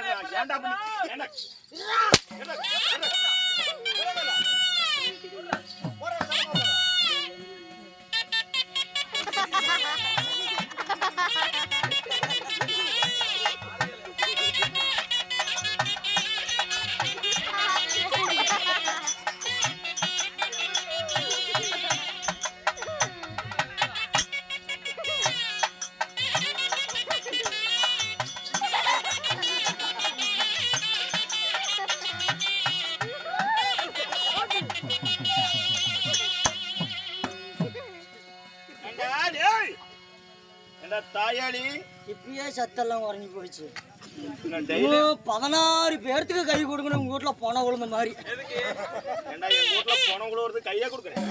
ஏண்டா கல்ல ஏண்டா பண்ணி தாயாளி. இப்பயே சத்தெல்லாம் உறங்கி போயிடுச்சு. பதினாறு பேர்த்துக்கு கை கொடுக்கணும். உங்க வீட்டுல பணம் விழுந்த மாதிரி. கூட வருது கையா கொடுக்குறேன்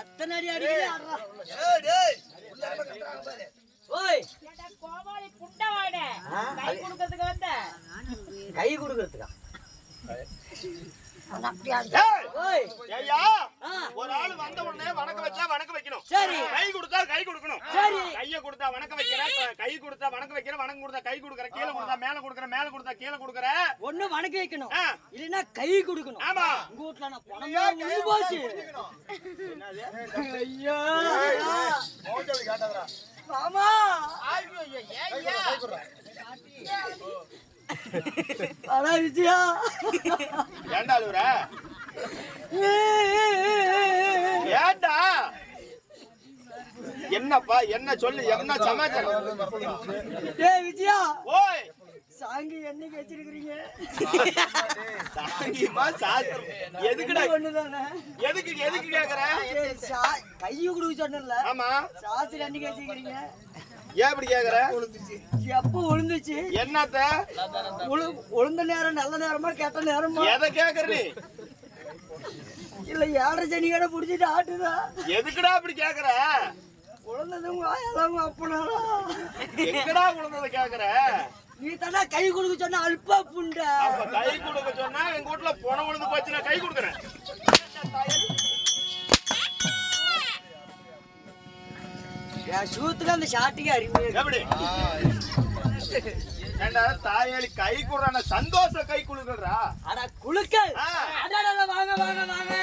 எத்தனை அடி ஓய் புண்டவாட கை கொடுக்கறதுக்கு வந்த? கை கொடுக்கறதுக்கா. ஒரு ஆள் வந்த உடனே வணக்கம் வச்சா வணக்கம் வைக்கணும். சரி. கை கொடுத்தா கை கொடுக்கணும். சரி. கைய கொடுத்தா வணக்கம் வைக்கிறேன் க- கொடுத்தா வணக்கம் வைக்கிறேன் வணக்கம் கொடுத்தா கை கொடுக்கறேன் கீழே கொடுத்தா மேல கொடுக்கறேன் மேல கொடுத்தா கீழே கொடுக்கறேன் ஒண்ணு வணக்கி வைக்கணும். ஆ. இல்லைன்னா கை கொடுக்கணும். ஆமா. உங்க வீட்டுல நான் பணம் போச்சு ஐயா. மோஜல் காட்டாதடா. மாமா அடா விஜயா. ஏண்டா அழுவுற? ஏண்டா என்னப்பா என்ன சொல்லு என்ன சமாச்சாரம்? ஏய் விஜயா. ஓய்! சாங்கி என்னைக்கு வச்சிருக்கிறீங்க? சாங்கியமா சாஸ்திரம்? எதுக்குடா? ஒண்ணுதானே? எதுக்கு எதுக்கு கேக்குற? கையை கொடுக்க சொன்னல ஆமா. சாஸ்திரி என்னைக்கு வச்சிருக்கிறீங்க? ஏன் இப்படி கேக்குற? எப்போ விழுந்துச்சு என்னத்த? உளுந்த நேரம் நல்ல நேரமா கெட்ட நேரமா? எதை கேக்குற நீ? இல்ல ஏழரை சனிக்கடை புடிச்சிட்டு ஆட்டுதா? எதுக்குடா அப்படி கேக்குற? உழந்ததும் வாயெல்லாம் அப்பனாடா எங்கடா குழந்தை கேக்குற? நீ தானே கை கொடுக்க சொன்ன அல்பா புண்டை. அப்ப கை கொடுக்க சொன்னா எங்க வீட்டுல பணம் விழுந்து போச்சு நான் கை கொடுக்குறேன். என் சூத்துக்கு அந்த ஷாட்டுக்கு அருமையா எப்படி? ஏண்டா தாயாளி கை கொடுறான சந்தோஷ கை கொடுக்குறா? அட குழுக்கள். வாங்க வாங்க வாங்க.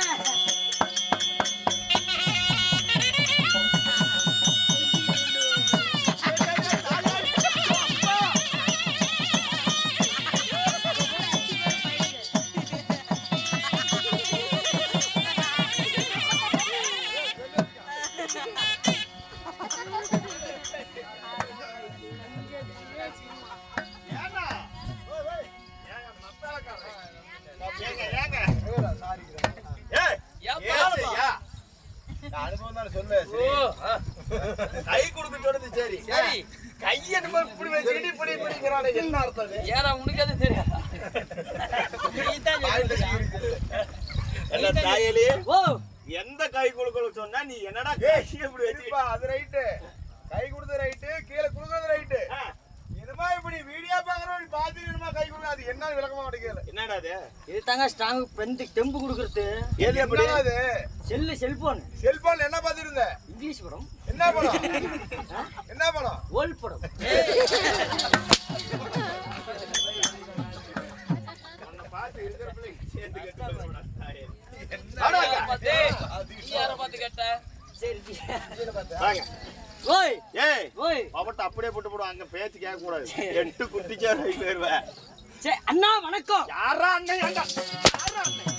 சரி சரி. கை என்னமோ இப்படி வச்சுக்கிட்டு இப்படி இப்படிங்கிறானே என்ன அர்த்தம்? ஏடா உனக்கு அது என்ன தாயலி? ஓ. எந்த கை கொடுக்கல சொன்னா நீ என்னடா கை இப்படி வச்சு சரிப்பா அது ரைட்டு கை கொடுத்தது ரைட்டு கீழே கொடுக்கறது ரைட்டு இப்படி வீடியோ பார்த்து இதுமா கை கொடுக்க அது என்ன விளக்கமா மாட்டேங்கல என்னடா அது? இது தாங்க ஸ்ட்ராங் ஃப்ரெண்ட் தெம்பு கொடுக்கறது. எது எப்படி? அது? செல்லு செல்போன் செல்போன்ல என்ன பார்த்துட்டு இருந்த இங்கிலீஷ் படம். என்ன படம்? என்ன படம்? ஓல்ட் படம். தாயலி. வாடாங்க. சரி ஓய் அவட்ட அப்படியே போட்டு போடும் அங்க பேச்சு கேட்க கூடாது எட்டு குட்டிச்சா போயிருவேன் சரி அண்ணா வணக்கம். யாரா அண்ணன் யாரா அண்ணன்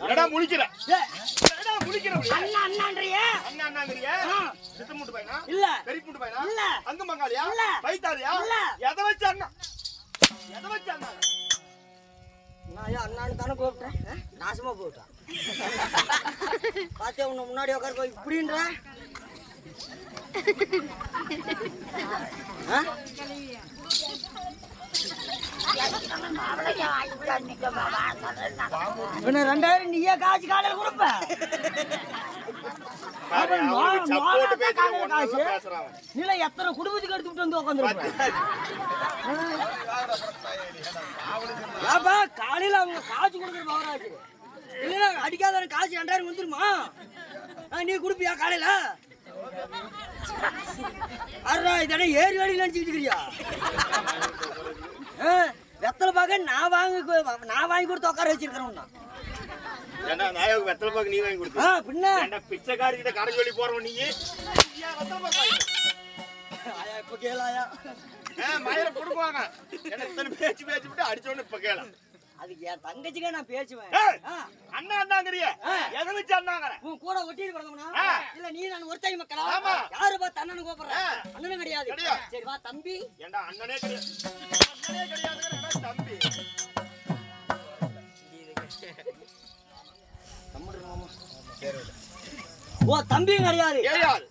அண்ணா? முழிக்கிற? அண்ணா அண்ணான்றியே. அண்ணா அண்ணாங்கிறிய. சித்து மூட்டு பையனா? இல்ல. பெரிய மூட்டு பையனா? இல்ல. அங்க மங்காளியா இல்ல. பைத்தாலியா இல்ல. எதை வச்சு அண்ணா எதை வச்சு அண்ணா நான் ஏன் அண்ணான்னு தானே கூப்பிட்டேன்? நாசமா போட்டான் பார்த்தே உன்னை முன்னாடி உட்கார போய் இப்படின்ற? ரெண்டாயிரம் நீயே காசு காலையில் கொடுப்ப. நீல எத்தனை குடும்பத்துக்கு எடுத்துட்டு வந்து உட்காந்துருப்பேன் காலையில அவங்க காசு கொடுக்குற பவராஜ் இல்லைன்னா அடிக்காத காசு ரெண்டாயிரம் வந்துருமா நீ கொடுப்பியா காலையில? அறா இதெல்லாம் ஏறி வேடி நினைச்சுக்கிட்டு இருக்கிறியா? ஆ, வெத்தலை பார்க்க நான் வாங்கி நான் வாங்கி கொடுத்து உட்கார வச்சிருக்கிறேன் ஏண்டா, நாயகம் வெத்தலை பாக்கு நீ வாங்கி கொடுத்த? பின்ன பிச்சைக்காரிகிட்ட கடை சொல்லி போறவன் நீ? ஆயா, இப்ப கேளாயா மயிரை கொடுக்குவாங்க. ஏண்டா, இத்தனை பேச்சு பேச்சு விட்டு அடிச்ச உடனே இப்ப கேளு. அது என் தங்கச்சிக்கே நான் பேசுவேன் அண்ணா அண்ணாங்கறிய? எதை வச்சு அண்ணாங்கற? உன் கூட ஒட்டிட்டு ஆ. இல்ல நீ நான் ஒருத்தாய் மக்களா. யாரு பார்த்து அண்ணனு கூப்பிடுற. அண்ணனும் கிடையாது கிடையாது. சரி வா தம்பி ஏண்டா, அண்ணனே கிடையாது. அண்ணனே ஏண்டா, தம்பி. ஓ தம்பியும் கிடையாது கிடையாது.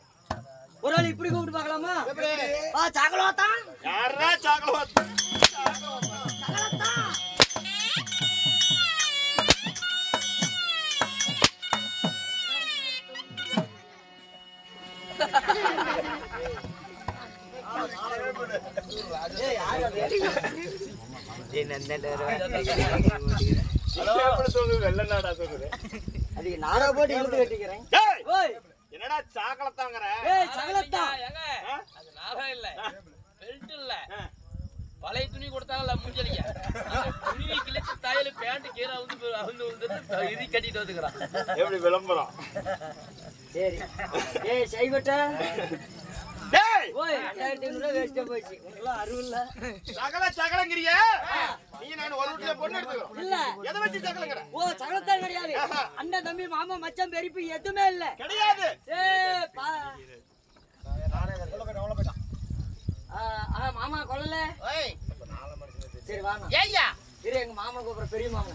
ஒரு ஆள் இப்படி கூப்பிட்டு பார்க்கலாமா வா சாக்கலாத்தா யார்ரா சாக்கலவாத்? சகலத்தா எப்படி சொல்லுது? வெள்ளை நாடா. அதுக்கு நாடா போட்டு இழுத்து கட்டிக்கிறேன் என்னடா சாக்கலத்தாங்கற? ஏய் சகலத்தா. ஏங்க, அது நாகம் இல்ல. பெல்ட் இல்ல. பழைய துணி கொடுத்தாங்கல்ல மூஞ்சலிக்க துணியை கிழிச்சு தையல் பேண்ட் கீரை வந்து அவுந்து விழுந்துட்டு இதி கட்டிட்டு வந்துக்கிறான். எப்படி விளம்பரம்? சரி. ஏய் சைவட்ட ஓய் ரெண்டாயிரத்தி வேஸ்டா போச்சு. உனக்குலாம் அருள் இல்ல. சகல சகலங்கிறிய. நீ நான் ஒரு வீட்டுல பொண்ணு எடுத்துக்கிறோம். இல்ல. எதை வச்சு சகலங்கிற? ஓ சகலத்தான் கிடையாது. அண்ணன் தம்பி மாமா மச்சான் பெரியப்பு எதுவுமே இல்ல. கிடையாது. ஏய் பா. மாமா கொல்லல சரி வாங்க ஏய்யா. இரு எங்க மாமா கூப்பிடுற பெரிய மாமா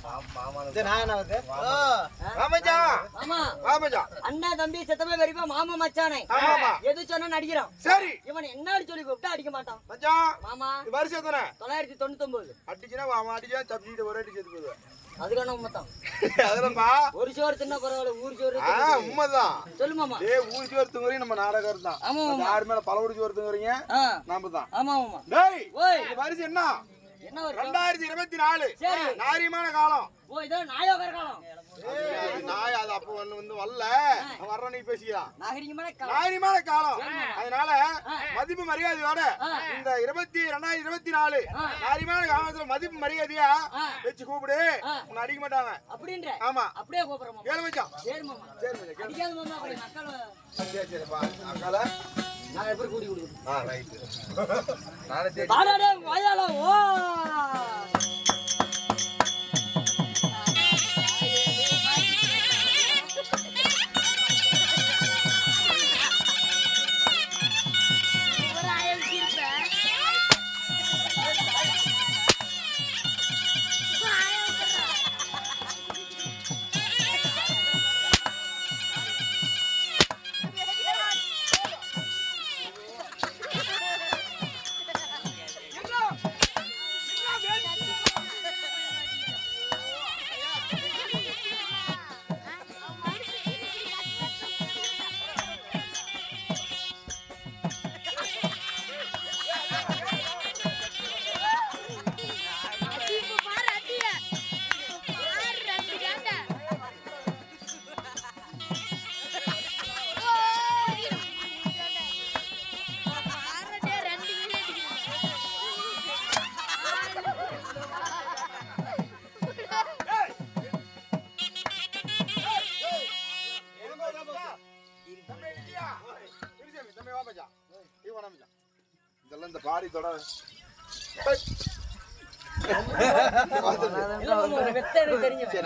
ராமஜா! மாமா. ராமஜா! அண்ணன் தம்பி சித்தப்பா பெரியப்பா மாமா மச்சானே. எது சொன்னா அடிக்கிறான் சரி. இவன் என்னாடி சொல்லி கூப்பிட்டா அடிக்க மாட்டான். மச்சான் மாமா. இது வருஷம் தானே தொள்ளாயிரத்தி அடிச்சுனா அவன் அடிச்சா தப்பிட்டு ஒரு அடி அதுக்கான அதுலப்பா. ஒரு சோறு தின்ன பரவாயில்ல ஊர் சோறு உண்மைதான். சொல்லு மாமா. ஏ ஊர் சோறுத்துங்கிறீங்க நம்ம நாடகம் தான் ஆமா. யாரு மேல நாம தான் ஆமா ஆமா டேய் ஓய். வருஷம் என்ன என்ன? ரெண்டாயிரத்தி இருபத்தி நாலு. நாரியமான காலம். நாய் அது அப்ப வந்து வந்து வரல. வர்ற நீ பேசிக்கலாம் நாகரிகமான காலம். அதனால மதிப்பு மரியாதையோட இந்த இருபத்தி ரெண்டாயிரத்தி இருபத்தி நாலு நாரியமான காலத்துல மதிப்பு மரியாதையா வச்சு கூப்பிடு. உன்னை அடிக்க மாட்டாங்க. அப்படின்ற? ஆமா. அப்படியே கேளு சரி சரி சரி சரிப்பா அக்கால. நான் எப்படி கூடி கொடுக்குறேன் ஆ ரைட் நானே தேடி வாயால ஓ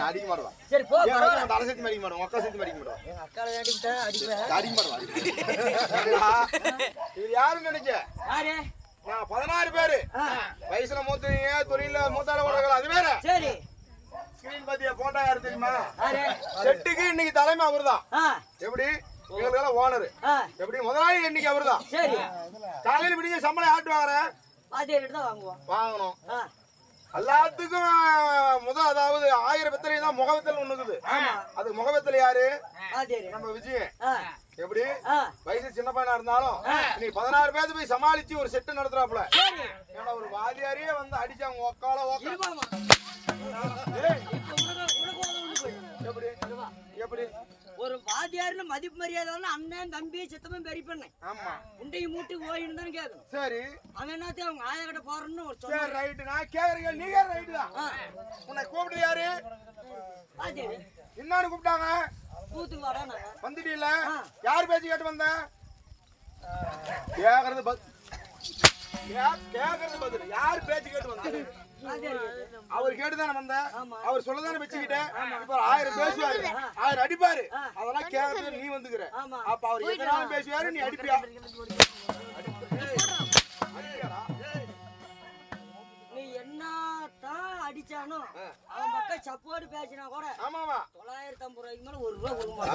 அடிக்க மாட்டேன். சரி போ தலை சேர்த்து அடிக்க மாட்டேன்? அக்கா சேர்த்து அடிக்க மாட்டேன். எங்க அக்கால வேண்டிக்கிட்டேன் அடிப்பேன் அடிக்க மாட்டேன் இது யாருன்னு நினைச்ச யாரு? நான் பதினாறு பேரு. வயசுல மூத்தவங்க தொழில மூத்தார உலகம் அது வேற. சரி. ஸ்கிரீன் பாத்தியா போட்டா யாரு தெரியுமா? செட்டுக்கு இன்னைக்கு தலைமை அவர்தான். ஆ. எப்படி? எங்களுக்கெல்லாம் ஓனர் எப்படி? முதலாளி இன்னைக்கு அவர்தான். சரி. காலையில விடிஞ்ச சம்பளம் ஆட்டு வாங்குற? அதே ரேட்டு தான் வாங்குவோம். வாங்கணும். ஆ, எல்லாத்துக்கும் முத அதாவது ஆயிரம் வெத்தலை தான் முகவத்தல் ஒண்ணுக்குது அது முகவத்தல் யாரு. நம்ம விஜய். ஆ, எப்படி? ஆ, வயசு சின்ன பையனா இருந்தாலும் நீ பதினாறு பேர்த்து போய் சமாளிச்சு ஒரு செட்டு நடத்துறாப்புல. சரி. ஏன்னா ஒரு வாதியாரியே வந்து அடிச்சாங்க ஒக்கால ஒக்கா இருமாமா. ஏய், இப்ப உனக்கு- உனக்கு ஒரு ஒண்ணு போயிடும். எப்படி? எப்படி? ஒரு வாத்தியார்னு மதிப்பு மரியாதை அண்ணன் தம்பி சித்தப்பன் பெரிய பண்ணேன் ஆமா. உண்டையும் மூட்டி ஓயின்னு தான் கேட்கணும். சரி. அவன் என்னத்தையும் அவங்க ஆயா கிட்ட போறேன்னு ஒரு சரி ரைட்டு நான் கேக்குறீங்க நீ கேக்குற ரைட்டு தான் உன்னை கூப்பிட்டு யாரு? வாத்தியாரு என்னன்னு கூப்பிட்டாங்க. கூத்துக்கு நாங்க வந்துட்டீல்ல? ஆ. யார் பேச்சு கேட்டு வந்த? கேக்குறது கேக்குறது பதில்? யார் பேச்சு கேட்டு வந்த வாத்தியாரு அவர் கேட்டு தானே வந்த. அவர் சொல்லதானே வச்சுக்கிட்டேன். இப்ப ஆயிரம் பேசுவாரு. ஆயிரம் அடிப்பாரு. அதெல்லாம் கேக்குறதுக்கு நீ வந்துக்கிற. அப்ப அவர் எதனாலும் பேசுவாரு நீ அடிப்பியா? அடிச்சானோ அவன் பக்கம் சப்போர்ட் பேசினா கூட ஆமாவா? தொள்ளாயிரத்தி ஐம்பது ரூபாய்க்கு மேல ஒரு ரூபா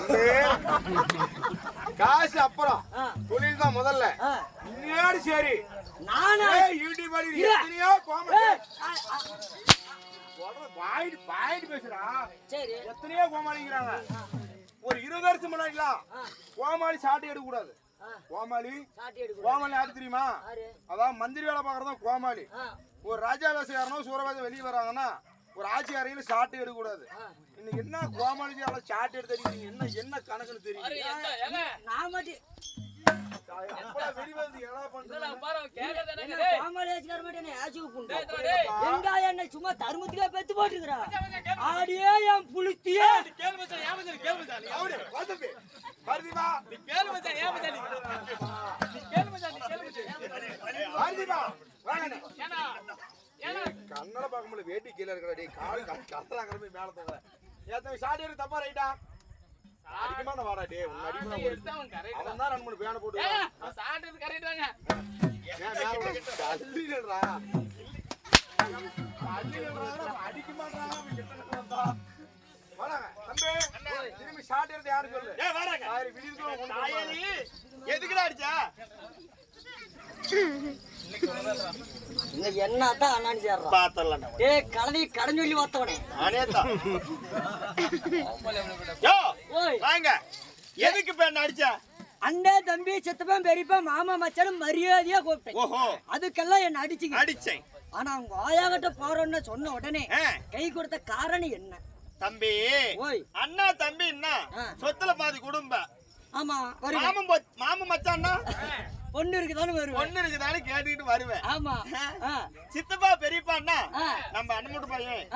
காசு அப்புறம். தொழில் தான் முதல்ல. முன்னாடி சரி. நானா? யூடியூப். எத்தனையோ கோம- ஏய், ஆ, ஆ, சொல்றது பாயிண்ட் பாயிண்ட் பேசுறா சரி. எத்தனையோ கோமாளிங்கிறாங்க ஒரு இருபது வருஷம் முன்னாடிலாம் கோமாளி சாட்டை எடுக்க கூடாது கோமாளி கோமாளி யாரு தெரியுமா? அதான் மந்திரி வேலை பார்க்கறதும் கோமாளி. ஒரு ராஜா வேசக்காரனோ சூரராஜா வெளியே வராங்கன்னா ஒரு ஆட்சி அறையில சாட்டை எடுக்க கூடாது ஆ. இன்னைக்கு என்ன அவ்வளவு சாட்டை எடுத்து? என்ன என்ன கணக்குன்னு தெரியும்? நான் மட்டும் சும்மா தருமத்துக்கே பெத்து போட்டுக்கிறா ஆடியே என் புளித்தியே. கேளு கண்ணால பார்க்க முடியல வேட்டி கீழே இருக்கிற டேய் கால் கத்தலா கிளம்பி மேல தோற ஏத்த சாடி இருக்கு தப்பா ரைட்டா அடிக்கமான வாடா டேய் உன் அடிக்கமா எடுத்தா அவன் தான். ரெண்டு மூணு பேனை போட்டு அவன் சாட்டது correct தாங்க. ஏன் மேல விட. தள்ளிடுறா. தள்ளிடுறா அடிக்க மாட்டான் அவன் கிட்ட வந்தா. வாடாங்க தம்பி. திரும்பி ஷாட் எடுத்து யாரு சொல்லு? ஏய் வாடாங்க. சாரி கொண்டு எதுக்குடா அடிச்சா? என்னத்தான் அண்ணான்னு சேர்றான் பாத்தரலாம் டேய் கலவி கடன் சொல்லி அனேதா யோ ஓய். வாங்க. எதுக்கு இப்ப என்ன அடிச்சா? அண்ணே தம்பி சித்தப்பன் பெரியப்பா மாமா மச்சானும் மரியாதையா கூப்பிட்டேன். ஓஹோ. அதுக்கெல்லாம் என்ன அடிச்சுங்க அடிச்சேன். ஆனா அவங்க ஆயாகிட்ட போறோம்னு சொன்ன உடனே ஆ, கை கொடுத்த காரணம் என்ன? தம்பி ஓய். அண்ணா தம்பி என்ன. சொத்துல பாதி குடும்ப. ஆமா மாமன் மாமன் மச்சான்னா? பொண்ணு இருக்குதானு வருவேன். பொண்ணு இருக்குதானு கேட்டுக்கிட்டு வருவேன். ஆமா. சித்தப்பா பெரியப்பான்னா. நம்ம அண்ணமுட்டு பையன்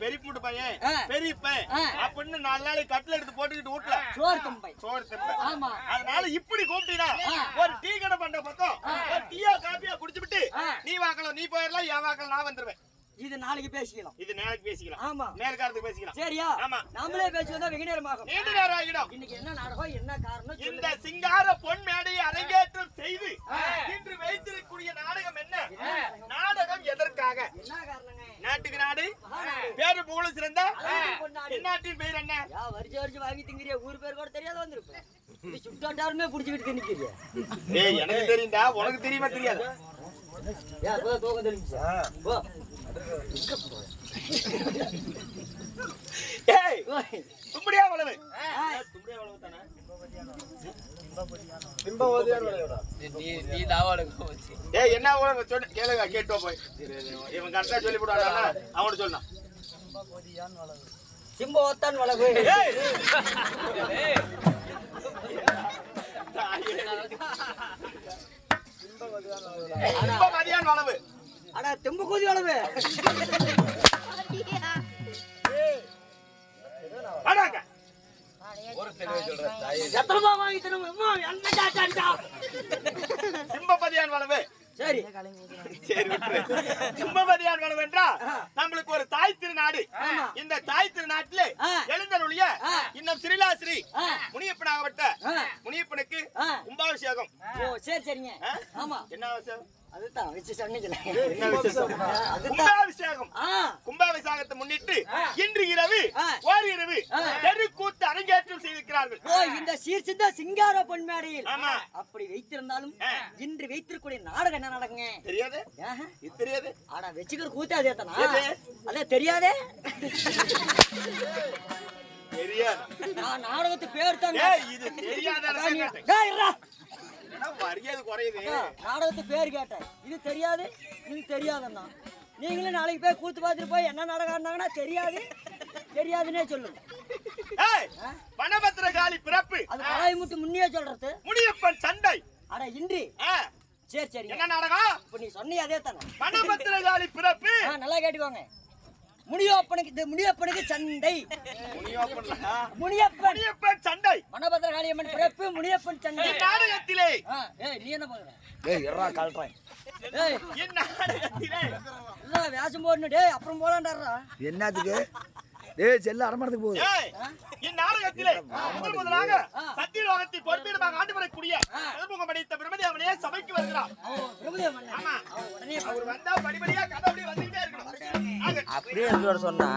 பெரியப்புட்டு பையன். பெரியப்பன். அப்படின்னு நாலு நாளைக்கு கட்டில எடுத்து போட்டுக்கிட்டு வீட்டுல. சோறு தம்பை. சோறு திம்ப. ஆமா. அதனால இப்படி கூப்பிட்டீனா ஆ. ஒரு டீ கடை பண்ற பக்கம் ஒரு டீயா காப்பியா குடிச்சுட்டு. நீ வாக்கலாம் நீ போயிடலாம் என் வாக்கலாம் நான் வந்துருவேன். இது நாளைக்கு பேசிக்கலாம். இது நாளைக்கு பேசிக்கலாம். ஆமா. நேர்காலத்துக்கு பேசிக்கலாம். சரியா? ஆமா. நாமளே பேசி வந்தா வெகு நேரம் ஆகும் நீண்ட நேரம் ஆகிடும். இன்னைக்கு என்ன நாடகம் என்ன காரணம் இந்த. சிங்கார பொன் மேடையை அரங்கேற்றம் செய்து இன்று வைத்திருக்கக்கூடிய நாடகம் என்ன? நாடகம்? எதற்காக? என்ன காரணங்க? நாட்டுக்கு நாடு. பேரு புகழும் சிறந்த. எந்நாட்டின் பேர் என்ன? வரிச்சு வரிச்சு வாங்கி திங்கிறிய? ஊர் பேர் கூட தெரியாத வந்திருப்பேன் நீ சுட்டாண்டாருமே புடிச்சுக்கிட்டு திணிக்கிறிய ஏய் எனக்கு தெரியும்டா. உனக்கு தெரியுமா தெரியாது? தூக்கம் போ. ஏய். தும்படியா வளவு. தும்படியா வளவு தானே என்ன கேளுங்க கேட்டோ போய். இவன் கரெக்டா சொல்லி போடுவானா அவன்கிட்ட சொல்லலாம் சிம்பவத்தான் வளவு. மதியான வளவு. அட தெம்பு கூதி? சிம்பபதியான் வளவு சரி என்றா நம்மளுக்கு ஒரு தாய் திருநாடு. இந்த தாய் திருநாட்டிலே. எழுந்தருளிய. இன்னும் ஸ்ரீலாஸ்ரீ. முனியப்பனாகப்பட்ட. முனியப்பனுக்கு. கும்பாபிஷேகம் ஓ சரி சரிங்க? ஆமா என்ன அவசியம் அதுதான் வச்சு சொன்னீங்களே. கும்பாபிஷேகம் கும்பாபிஷேகத்தை முன்னிட்டு இன்று இரவு. ஓர் இரவு தெருக்கூத்து அரங்கேற்றம் செய்திருக்கிறார் வைத்திருக்கிறார்கள் ஓ இந்த சீர்சிந்த சிங்கார பொன்மேடையில். அப்படி வைத்திருந்தாலும் இன்று வைத்திருக்கக்கூடிய நாடகம் என்ன நடக்குங்க? தெரியாது. இது தெரியாது? ஆனா வச்சுக்கிற கூத்து அதே தானா? அதே தெரியாதே? தெரியாது. நான் நாடகத்து பேர் தான் இது தெரியாத. மரியாதை குறையுது? நாடகத்து பேர் கேட்டேன். இது தெரியாது இது தெரியாதுன்னா நீங்களும் நாளைக்கு போய் கூத்து பார்த்துட்டு போய் என்ன நாடகம் ஆடினாங்கன்னா தெரியாது. தெரியாதுன்னே ஏய் பணபத்திர காலி பிறப்பு. அது முட்டு முன்னே சொல்றது. முனியப்பன் சண்டை. அட இன்றி. சரி சரி. என்ன நாடகம்? இப்ப நீ சொன்னீ அதே தானே பணபத்திர காலி பிறப்பு நல்லா கேட்டுக்கோங்க. முனியப்பனுக்கு இது முனியப்பனுக்கு சண்டை. முனியப்பன். சண்டை. மணபத்திர காளியம்மன் பிறப்பு முனியப்பன் சண்டை. நாடகத்திலே. ஏய் நீ என்ன பாக்குற ஏய் எறா கழட்டுறேன் ஏய். என் நாடகத்திலே. இல்ல வேஷம் போடணும் டேய் அப்புறம் போலான்டாரா என்னத்துக்கு ஏய் செல்ல அரமணத்துக்கு போகுது. ஏய், என் நாடகத்திலே முதல் முதலாக சத்தியலோகத்தை பொறுப்பிடமாக ஆண்டு வரக்கூடிய கருமுகம் படைத்த பிரமதி அவனே சபைக்கு வருகிறார். ஆமா. அவர் வந்தா படிப்படியா கதை அப்படியே வந்துகிட்டே இருக்கணும். அப்படியே? சொன்னா.